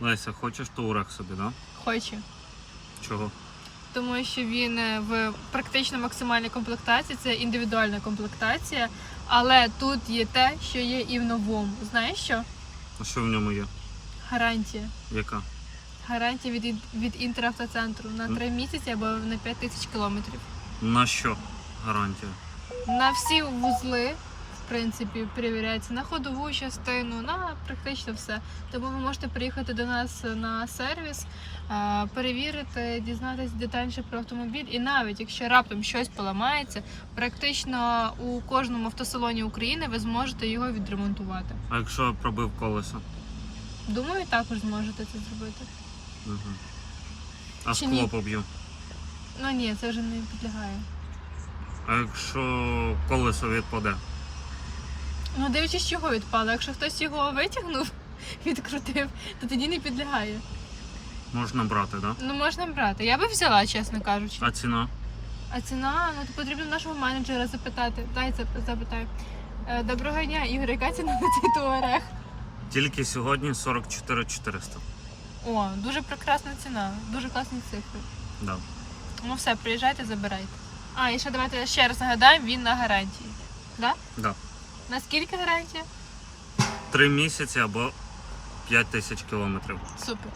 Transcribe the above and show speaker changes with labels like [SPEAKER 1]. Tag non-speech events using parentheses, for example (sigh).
[SPEAKER 1] Леся, хочеш турах собі, да?
[SPEAKER 2] Хочу.
[SPEAKER 1] Чого?
[SPEAKER 2] Тому що він е, в практично максимальній комплектації, це індивідуальна комплектація. Але тут є те, що є і в новому. Знаєш що?
[SPEAKER 1] А що в ньому є?
[SPEAKER 2] Гарантія.
[SPEAKER 1] Яка?
[SPEAKER 2] Гарантія від, від інтеравтоцентру на 3 місяці або на 5 тисяч кілометрів.
[SPEAKER 1] На що гарантія?
[SPEAKER 2] На всі вузли, в принципі, перевіряється на ходову частину, на практично все. Тому ви можете приїхати до нас на сервіс, перевірити, дізнатися детальніше про автомобіль. І навіть якщо раптом щось поламається, практично у кожному автосалоні України ви зможете його відремонтувати.
[SPEAKER 1] А якщо пробив колесо?
[SPEAKER 2] Думаю, також зможете це зробити.
[SPEAKER 1] Угу. А
[SPEAKER 2] Чи
[SPEAKER 1] скло
[SPEAKER 2] ні?
[SPEAKER 1] поб'ю.
[SPEAKER 2] Ну ні, це вже не підлягає.
[SPEAKER 1] А якщо колесо відпаде?
[SPEAKER 2] Ну, дивлячись, чого відпало. Якщо хтось його витягнув, (laughs) відкрутив, то тоді не підлягає.
[SPEAKER 1] Можна брати, да?
[SPEAKER 2] Ну можна брати. Я би взяла, чесно кажучи.
[SPEAKER 1] А ціна?
[SPEAKER 2] А ціна, ну то потрібно нашого менеджера запитати. Дай запитаю. Е, Доброго дня, Ігор, яка ціна на цей туарег?
[SPEAKER 1] Тільки сьогодні 44 400.
[SPEAKER 2] О, дуже прекрасна ціна, дуже класні цифри.
[SPEAKER 1] Да.
[SPEAKER 2] Ну все, приїжджайте, забирайте. А, і ще давайте ще раз нагадаємо, він на гарантії. Да?
[SPEAKER 1] Да.
[SPEAKER 2] На скільки гарантія?
[SPEAKER 1] Три місяці або 5 тисяч кілометрів.
[SPEAKER 2] Супер.